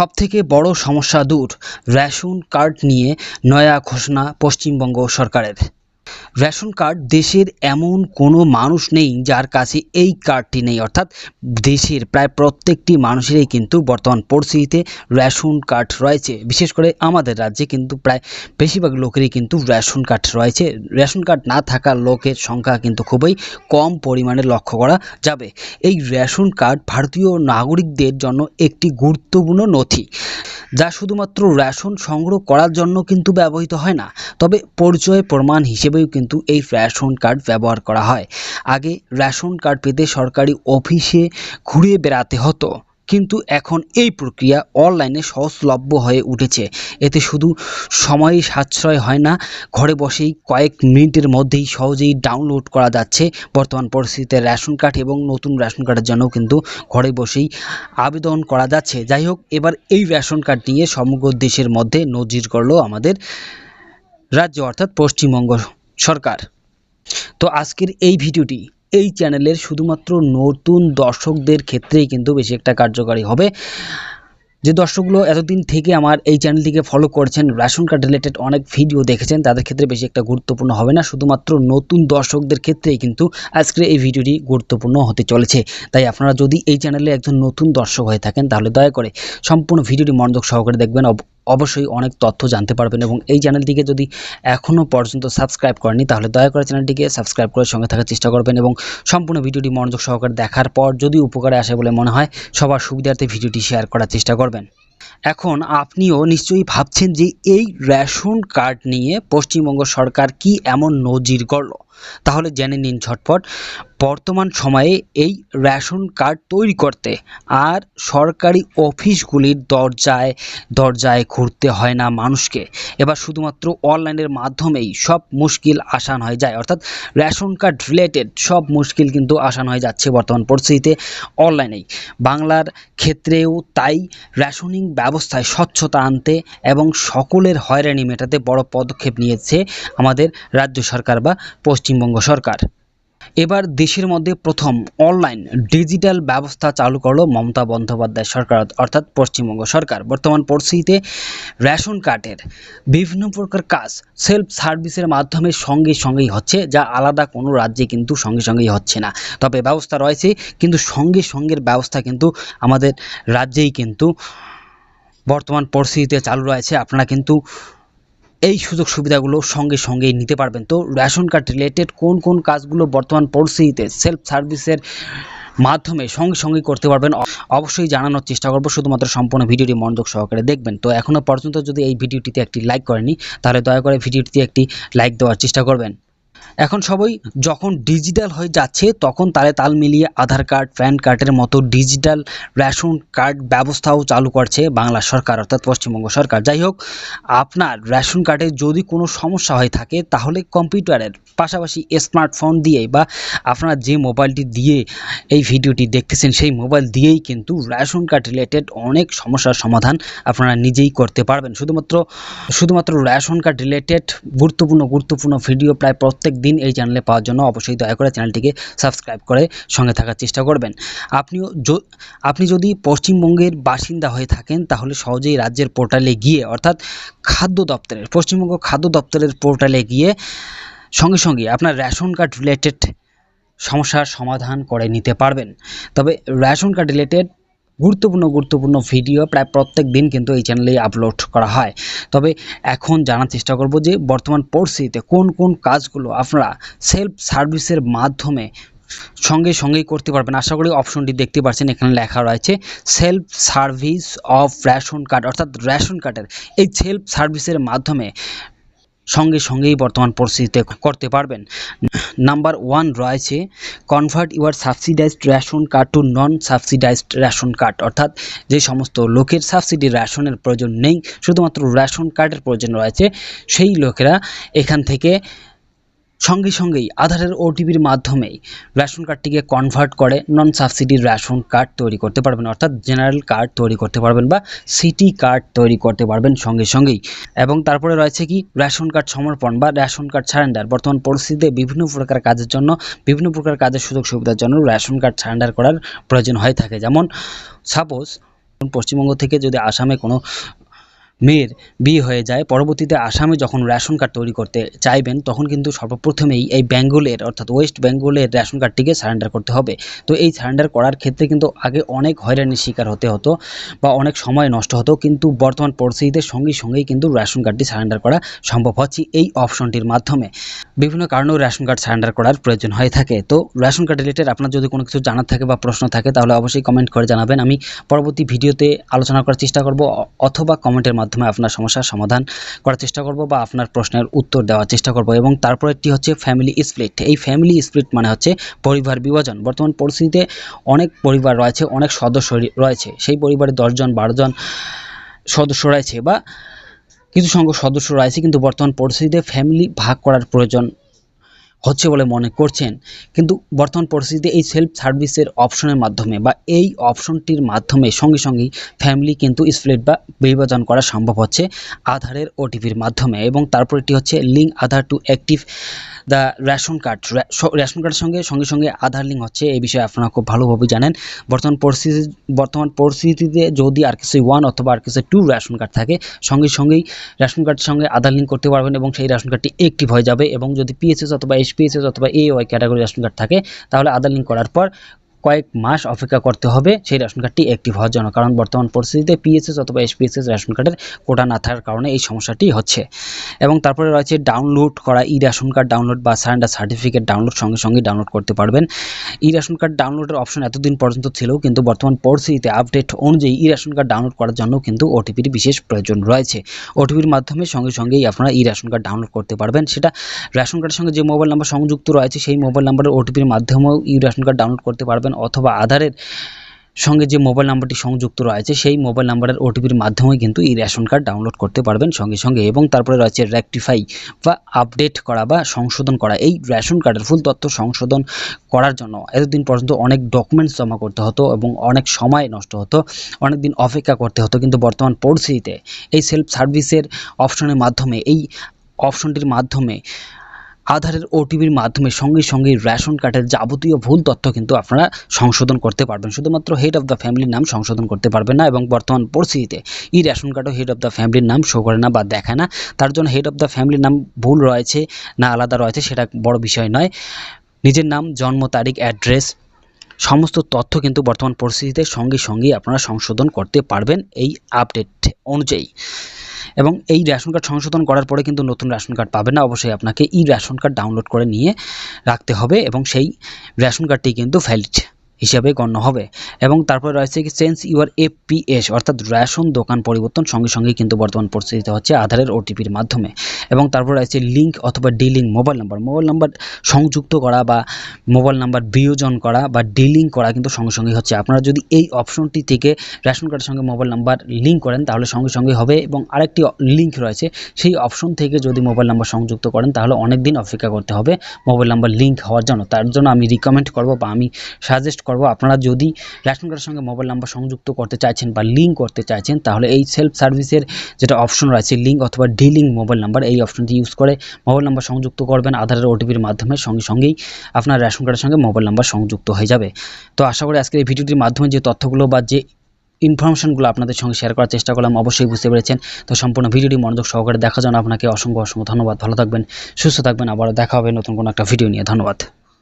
সবথেকে বড় সমস্যা দূর রেশন কার্ড নিয়ে নয়া ঘোষণা পশ্চিমবঙ্গ সরকারের। রেশন কার্ড দেশের এমন কোনো মানুষ নেই যার কাছে এই কার্ডটি নেই। অর্থাৎ দেশের প্রায় প্রত্যেকটি মানুষেরই কিন্তু বর্তমান পরিস্থিতিতে রেশন কার্ড রয়েছে। বিশেষ করে আমাদের রাজ্যে কিন্তু প্রায় বেশিরভাগ লোকেরই কিন্তু রেশন কার্ড রয়েছে। রেশন কার্ড না থাকা লোকের সংখ্যা কিন্তু খুবই কম পরিমাণে লক্ষ্য করা যাবে। এই রেশন কার্ড ভারতীয় নাগরিকদের জন্য একটি গুরুত্বপূর্ণ নথি, যা শুধুমাত্র রেশন সংগ্রহ করার জন্য কিন্তু ব্যবহৃত হয় না, তবে পরিচয় প্রমাণ হিসেবেও কিন্তু এই রেশন কার্ড ব্যবহার করা হয়। আগে রেশন কার্ড পেতে সরকারি অফিসে ঘুরে বেড়াতে হতো। কিন্তু এখন এই প্রক্রিয়া অনলাইনে সহজলভ্য হয়ে উঠেছে। এতে শুধু সময় সাশ্রয় হয় না, ঘরে বসেই কয়েক মিনিটের মধ্যেই সহজেই ডাউনলোড করা যাচ্ছে। বর্তমান পরিস্থিতিতে রেশন কার্ড এবং নতুন রেশন কার্ডের জন্য কিন্তু ঘরে বসেই আবেদন করা যাচ্ছে। যাই হোক, এবার এই রেশন কার্ড নিয়ে সমগ্র দেশের মধ্যে নজির করল আমাদের রাজ্য, অর্থাৎ পশ্চিমবঙ্গ। সরকার। তো আজকের এই ভিডিওটি এই চ্যানেলের শুধুমাত্র নতুন দর্শকদের ক্ষেত্রেই কিন্তু বেশি একটা কার্যকারী হবে। যে দর্শকগুলো এতদিন থেকে আমার এই চ্যানেলটিকে ফলো করছেন, রেশন কার্ড রিলেটেড অনেক ভিডিও দেখেছেন, তাদের ক্ষেত্রে বেশি একটা গুরুত্বপূর্ণ হবে না। শুধুমাত্র নতুন দর্শকদের ক্ষেত্রেই কিন্তু আজকের এই ভিডিওটি গুরুত্বপূর্ণ হতে চলেছে। তাই আপনারা যদি এই চ্যানেলে একজন নতুন দর্শক হয়ে থাকেন, তাহলে দয়া করে সম্পূর্ণ ভিডিওটি মনোযোগ সহকারে দেখবেন। অবশ্যই অনেক তথ্য জানতে পারবেন এবং এই চ্যানেলটিকে যদি এখনও পর্যন্ত সাবস্ক্রাইব করেনি তাহলে দয়া করে চ্যানেলটিকে সাবস্ক্রাইব করে সঙ্গে থাকার চেষ্টা করবেন এবং সম্পূর্ণ ভিডিওটি মনোযোগ সহকারে দেখার পর যদি উপকারে আসে বলে মনে হয়, সবার সুবিধার্থে ভিডিওটি শেয়ার করার চেষ্টা করবেন। এখন আপনিও নিশ্চয়ই ভাবছেন যে এই রেশন কার্ড নিয়ে পশ্চিমবঙ্গ সরকার কি এমন নজির করল তাহলে জেনে নিন ঝটপট বর্তমান সময়ে এই রেশন কার্ড তৈরি করতে আর সরকারি অফিসগুলির দরজায় দরজায় ঘুরতে হয় না মানুষকে। এবার শুধুমাত্র অনলাইনের মাধ্যমেই সব মুশকিল আসান হয়ে যায়। অর্থাৎ রেশন কার্ড রিলেটেড সব মুশকিল কিন্তু আসান হয়ে যাচ্ছে বর্তমান পরিস্থিতিতে অনলাইনেই। বাংলার ক্ষেত্রেও তাই রেশনিং ব্যবস্থায় স্বচ্ছতা আনতে এবং সকলের হয়রানি মেটাতে বড় পদক্ষেপ নিয়েছে আমাদের রাজ্য সরকার বা পশ্চিমবঙ্গ সরকার। এবার দেশের মধ্যে প্রথম অনলাইন ডিজিটাল ব্যবস্থা চালু করল মমতা বন্দ্যোপাধ্যায় সরকার, অর্থাৎ পশ্চিমবঙ্গ সরকার। বর্তমান পরিস্থিতিতে রেশন কার্ডের বিভিন্ন প্রকার কাজ সেলফ সার্ভিসের মাধ্যমে সঙ্গে সঙ্গেই হচ্ছে, যা আলাদা কোনো রাজ্যে কিন্তু সঙ্গে সঙ্গেই হচ্ছে না। তবে ব্যবস্থা রয়েছে, কিন্তু সঙ্গে সঙ্গের ব্যবস্থা কিন্তু আমাদের রাজ্যেই কিন্তু বর্তমান পরিস্থিতিতে চালু রয়েছে। আপনারা কিন্তু এই সুযোগ সুবিধাগুলো সঙ্গে সঙ্গেই নিতে পারবেন। তো রেশন কার্ড রিলেটেড কোন কোন কাজগুলো বর্তমান পরিস্থিতিতে সেলফ সার্ভিসের মাধ্যমে সঙ্গে সঙ্গে করতে পারবেন, অবশ্যই জানানোর চেষ্টা করব। শুধুমাত্র সম্পূর্ণ ভিডিওটি মনোযোগ সহকারে দেখবেন। তো এখনও পর্যন্ত যদি এই ভিডিওটিতে একটি লাইক করেনি তাহলে দয়া করে ভিডিওটিতে একটি লাইক দেওয়ার চেষ্টা করবেন। এখন সবাই যখন ডিজিটাল হয়ে যাচ্ছে, তখন তালে তাল মিলিয়ে আধার কার্ড, প্যান কার্ডের মতো ডিজিটাল রেশন কার্ড ব্যবস্থাও চালু করছে বাংলা সরকার, অর্থাৎ পশ্চিমবঙ্গ সরকার। যাই হোক, আপনার রেশন কার্ডে যদি কোনো সমস্যা হয়ে থাকে, তাহলে কম্পিউটারের পাশাপাশি স্মার্টফোন দিয়েই বা আপনার যে মোবাইলটি দিয়ে এই ভিডিওটি দেখতেছেন, সেই মোবাইল দিয়েই কিন্তু রেশন কার্ড রিলেটেড অনেক সমস্যার সমাধান আপনারা নিজেই করতে পারবেন। শুধুমাত্র শুধুমাত্র রেশন কার্ড রিলেটেড গুরুত্বপূর্ণ গুরুত্বপূর্ণ ভিডিও প্রায় প্রত্যেক দিন এই চ্যানেলে পাওয়ার জন্য অবশ্যই দয়া করে চ্যানেলটিকে সাবস্ক্রাইব করে সঙ্গে থাকার চেষ্টা করবেন। আপনিও আপনি যদি পশ্চিমবঙ্গের বাসিন্দা হয়ে থাকেন, তাহলে সহজেই রাজ্যের পোর্টালে গিয়ে, অর্থাৎ খাদ্য দপ্তরের, পশ্চিমবঙ্গ খাদ্য দপ্তরের পোর্টালে গিয়ে সঙ্গে সঙ্গে আপনার রেশন কার্ড রিলেটেড সমস্যার সমাধান করে নিতে পারবেন। তবে রেশন কার্ড রিলেটেড গুরুত্বপূর্ণ গুরুত্বপূর্ণ ভিডিও প্রায় প্রত্যেক দিন কিন্তু এই চ্যানেলেই আপলোড করা হয়। তবে এখন জানার চেষ্টা করব যে বর্তমান পরিস্থিতিতে কোন কোন কাজগুলো আপনারা সেলফ সার্ভিসের মাধ্যমে সঙ্গে, সঙ্গেই করতে পারবেন। আশা করি অপশনটি দেখতে পাচ্ছেন, এখানে লেখা রয়েছে self service of ration card অর্থাৎ রেশন কার্ডের এই সেলফ সার্ভিসের মাধ্যমে সঙ্গে সঙ্গেই বর্তমান পরিস্থিতিতে করতে পারবেন। নাম্বার ওয়ান রয়েছে convert your subsidised ration card to non subsidised ration card অর্থাৎ যে সমস্ত লোকের সাবসিডি রেশনের প্রয়োজন নেই, শুধুমাত্র রেশন কার্ডের প্রয়োজন রয়েছে, সেই লোকেরা এখান থেকে সঙ্গে সঙ্গেই আধারের ওটিপির মাধ্যমেই রেশন কার্ডটিকে কনভার্ট করে নন সাবসিডি রেশন কার্ড তৈরি করতে পারবেন, অর্থাৎ জেনারেল কার্ড তৈরি করতে পারবেন বা সিটি কার্ড তৈরি করতে পারবেন সঙ্গে সঙ্গেই। এবং তারপরে রয়েছে কি, রেশন কার্ড সমর্পণ বা রেশন কার্ড সারেন্ডার বর্তমান পরিস্থিতিতে বিভিন্ন প্রকার কাজের জন্য, বিভিন্ন প্রকার কাজের সুযোগ সুবিধার জন্য রেশন কার্ড সারেন্ডার করার প্রয়োজন হয়ে থাকে। যেমন সাপোজ পশ্চিমবঙ্গ থেকে যদি আসামে কোনো মেয়ের বিয়ে হয়ে যায়। পরবর্তীতে আসামে যখন রেশন কার্ড তৈরি করতে চাইবেন, তখন কিন্তু সর্বপ্রথমেই এই বেঙ্গলের, অর্থাৎ ওয়েস্ট বেঙ্গলের রেশন কার্ডটিকে সারেন্ডার করতে হবে। তো এই সারেন্ডার করার ক্ষেত্রে কিন্তু আগে অনেক হয়রানির শিকার হতে হতো বা অনেক সময় নষ্ট হতো। কিন্তু বর্তমান পরিস্থিতিতে সঙ্গে সঙ্গেই কিন্তু রেশন কার্ডটি সারেন্ডার করা সম্ভব হচ্ছে এই অপশনটির মাধ্যমে। বিভিন্ন কারণেও রেশন কার্ড সারেন্ডার করার প্রয়োজন হয়ে থাকে। তো রেশন কার্ড রিলেটেড আপনার যদি কোনো কিছু জানার থাকে বা প্রশ্ন থাকে, তাহলে অবশ্যই কমেন্ট করে জানাবেন। আমি পরবর্তী ভিডিওতে আলোচনা করার চেষ্টা করব অথবা কমেন্টের মাধ্যমে আপনার সমস্যার সমাধান করার চেষ্টা করব বা আপনার প্রশ্নের উত্তর দেওয়ার চেষ্টা করব। এবং তারপরেরটি হচ্ছে ফ্যামিলি স্প্লিট এই ফ্যামিলি স্প্লিট মানে হচ্ছে পরিবার বিভাজন। বর্তমান পরিস্থিতিতে অনেক পরিবার রয়েছে, অনেক সদস্য রয়েছে। সেই পরিবারে দশজন, বারোজন সদস্য রয়েছে বা কিছু সংখ্যক সদস্য রয়েছে কিন্তু বর্তমান পরিস্থিতিতে ফ্যামিলি ভাগ করার প্রয়োজন। হচ্ছে বলে মনে করছেন। কিন্তু বর্তমান পরিস্থিতিতে এই সেলফ সার্ভিসের অপশনের মাধ্যমে বা এই অপশনটির মাধ্যমে সঙ্গে সঙ্গেই ফ্যামিলি কিন্তু স্প্লিট বা বিভাজন করা সম্ভব হচ্ছে আধারের ওটিপির মাধ্যমে এবং তারপরটি হচ্ছে link Aadhaar to active the ration card ration কার্ডের সঙ্গে সঙ্গে সঙ্গে আধার লিঙ্ক হচ্ছে, এই বিষয়ে আপনারা খুব ভালোভাবে জানেন। বর্তমান পরিস্থিতি, বর্তমান পরিস্থিতিতে যদি আর কিছু ওয়ান অথবা আর কিছু টু রেশন কার্ড থাকে, সঙ্গে সঙ্গেই রেশন কার্ডের সঙ্গে আধার লিঙ্ক করতে পারবেন এবং সেই রেশন কার্ডটি অ্যাক্টিভ হয়ে যাবে এবং যদি পিএসএস অথবা এইচপিএসএস অথবা A Y category ration card থাকে তাহলে আধার লিঙ্ক করার পর কয়েক মাস অপেক্ষা করতে হবে, সেই রেশন কার্ডটি অ্যাক্টিভ হওয়ার জন্য। কারণ বর্তমান পরিস্থিতিতে পিএসএস অথবা এইচপিএসএস রেশন কার্ডের কোটা না থাকার কারণে এই সমস্যাটি হচ্ছে। এবং তারপরে রয়েছে ডাউনলোড করা ই রেশন কার্ড ডাউনলোড বা সারেন্ডার সার্টিফিকেট ডাউনলোড সঙ্গে সঙ্গে ডাউনলোড করতে পারবেন। ই রেশন কার্ড ডাউনলোডের অপশন এতদিন পর্যন্ত ছিল, কিন্তু বর্তমান পরিস্থিতিতে আপডেট অনুযায়ী ই রেশন কার্ড ডাউনলোড করার জন্য কিন্তু ওটিপির বিশেষ প্রয়োজন রয়েছে। ওটিপির মাধ্যমে সঙ্গে সঙ্গেই আপনারা ই রেশন কার্ড ডাউনলোড করতে পারবেন। সেটা রেশন কার্ডের সঙ্গে যে মোবাইল নাম্বার সংযুক্ত রয়েছে, সেই মোবাইল নাম্বারের ওটিপির মাধ্যমেও ই রেশন কার্ড ডাউনলোড করতে পারবেন। অথবা আধারের সঙ্গে যে মোবাইল নাম্বারটি সংযুক্ত রয়েছে, সেই মোবাইল নাম্বারের ওটিপির মাধ্যমে কিন্তু এই রেশন কার্ড ডাউনলোড করতে পারবেন সঙ্গে সঙ্গে। এবং তারপরে রয়েছে রেকটিফাই বা আপডেট করা বা সংশোধন করা। এই রেশন কার্ডের ফুল তথ্য সংশোধন করার জন্য এতদিন পর্যন্ত অনেক ডকুমেন্টস জমা করতে হতো এবং অনেক সময় নষ্ট হতো অনেক দিন অপেক্ষা করতে হতো। কিন্তু বর্তমান পরিস্থিতিতে এই সেলফ সার্ভিসের অপশনের মাধ্যমে, এই অপশনটির মাধ্যমে আধারের ওটিপির মাধ্যমে সঙ্গে সঙ্গে রেশন কার্ডের যাবতীয় ভুল তথ্য কিন্তু আপনারা সংশোধন করতে পারবেন। শুধুমাত্র হেড অফ দ্য ফ্যামিলির নাম সংশোধন করতে পারবেন না এবং বর্তমান পরিস্থিতিতে ই রেশন কার্ডও হেড অফ দ্য ফ্যামিলির নাম শো করে না বা দেখায় না। তার জন্য হেড অফ দ্য ফ্যামিলির নাম ভুল রয়েছে না আলাদা রয়েছে সেটা বড় বিষয় নয়। নিজের নাম, জন্ম তারিখ অ্যাড্রেস সমস্ত তথ্য কিন্তু বর্তমান পরিস্থিতিতে সঙ্গে সঙ্গেই আপনারা সংশোধন করতে পারবেন এই আপডেট অনুযায়ী। এবং এই রেশন কার্ড সংশোধন করার পরে কিন্তু নতুন রেশন কার্ড পাবে না। অবশ্যই আপনাকে ই রেশন কার্ড ডাউনলোড করে নিয়ে রাখতে হবে এবং সেই রেশন কার্ডটি কিন্তু ভ্যালিড হিসাবে গণ্য হবে। এবং তারপরে রয়েছে কি চেঞ্জ ইউর এপিএস অর্থাৎ রেশন দোকান পরিবর্তন সঙ্গে সঙ্গেই কিন্তু বর্তমান পরিস্থিতিতে হচ্ছে আধারের ওটিপির মাধ্যমে। এবং তারপর রয়েছে লিঙ্ক অথবা delink mobile number mobile number সংযুক্ত করা বা মোবাইল নাম্বার বিয়োজন করা বা ডিলিং করা কিন্তু সঙ্গে সঙ্গে হচ্ছে। আপনারা যদি এই অপশনটি থেকে রেশন কার্ডের সঙ্গে মোবাইল নাম্বার লিঙ্ক করেন, তাহলে সঙ্গে সঙ্গে হবে। এবং আরেকটি লিঙ্ক রয়েছে, সেই অপশন থেকে যদি মোবাইল নাম্বার সংযুক্ত করেন, তাহলে অনেক দিন অপেক্ষা করতে হবে মোবাইল নাম্বার লিঙ্ক হওয়ার জন্য। তার জন্য আমি রিকমেন্ড করব বা আমি সাজেস্ট করব। আপনারা যদি রেশন কার্ডের সঙ্গে মোবাইল নাম্বার সংযুক্ত করতে চাইছেন বা লিঙ্ক করতে চাইছেন, তাহলে এই সেলফ সার্ভিসের যেটা অপশন রয়েছে লিঙ্ক অথবা ডিলিং মোবাইল নাম্বার এই অপশনটি ইউজ করে মোবাইল নাম্বার সংযুক্ত করবেন। আধারের ওটিপির মাধ্যমে সঙ্গে সঙ্গেই আপনার রেশন কার্ডের সঙ্গে মোবাইল নাম্বার সংযুক্ত হয়ে যাবে। তো আশা করি আজকের এই ভিডিওটির মাধ্যমে যে তথ্যগুলো বা যে ইনফরমেশনগুলো আপনাদের সঙ্গে শেয়ার করার চেষ্টা করলাম, অবশ্যই বুঝতে পেরেছেন। তো সম্পূর্ণ ভিডিওটি মনোযোগ সহকারে দেখা জন্য আপনাকে অসংখ্য অসংখ্য ধন্যবাদ। ভালো থাকবেন, সুস্থ থাকবেন। আবারও দেখা হবে নতুন কোনো একটা ভিডিও নিয়ে। ধন্যবাদ।